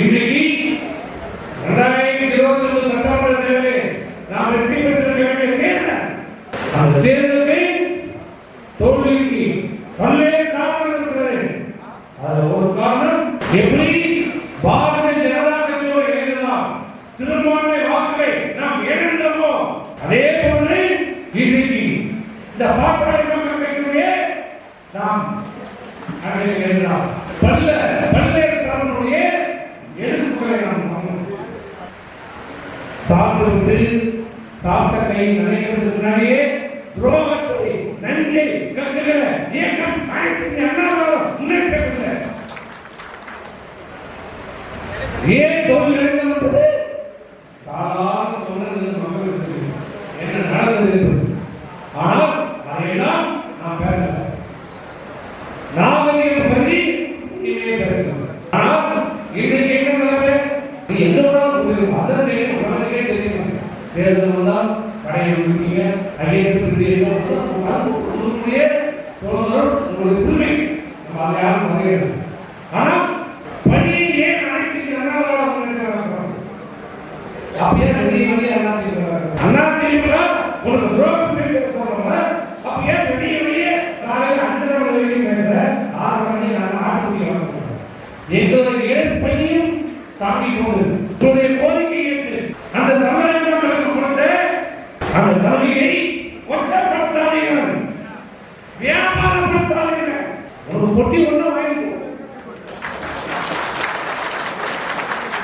இன்றைக்கு இரண்டாயிரத்தி இருபத்தி ஒன்று சட்டமன்ற தேர்தலில் நாம் வெற்றி பெற்றிருக்க வேண்டிய அந்த தேர்தலுக்கு தோல்விக்கு பல்வேறு காரணங்கள் இருக்கிறது. ஒரு காரணம் எப்படி பாரதிய ஜனதா கட்சியோடு இணைந்ததால் சிறுபான்மை வாக்குகளை நாம் இழந்தோமோ அதே போன்று இன்றைக்கு இந்த பாட்டாளி மக்கள் கட்சியுடைய நாம் பல்ல பல்வேறு தரனுடைய எதிர்ப்புகளை நாம் காணலாம். சாப்பிட்டு சாப்பிட்ட கை நினைக்கிறதுக்கு முன்னாடியே துரோகத்தை நன்றி கத்துகிற இயக்கம் அனைத்து அண்ணாமலம் முன்னேற்றமில்லை ஏன் தோல்வி அடைந்தது சாதாரண என்ன நடந்தது ஆனால் அதையெல்லாம் நான் பேசல. நாகரிகம் பற்றி இனிமே பேசலாம் ஆனால் தேர்தல் வந்தால் கடையை விட்டீங்க ஐஏஎஸ் உங்களுடைய சுதந்திரம் உங்களுடைய உரிமை நம்ம அதை யாரும் ஆனால் பணியை ஏன் அனைத்து அப்படியே ரெண்டு மணி அண்ணா அண்ணா திமுக ஒரு துரோகம் செய்து சொல்றவங்க அப்ப ஏன் வெளிய வெளிய காலையில் அஞ்சரை மணி வரைக்கும் பேசுற ஆறு மணி நான் ஆட்டுக்குடி எங்களுடைய ஏற்பையும் தாண்டி கொண்டு ஒற்றப்படுத்தாதீர்கள் வியாபாரப்படுத்தாதீர்கள் ஒரு பொட்டி ஒன்று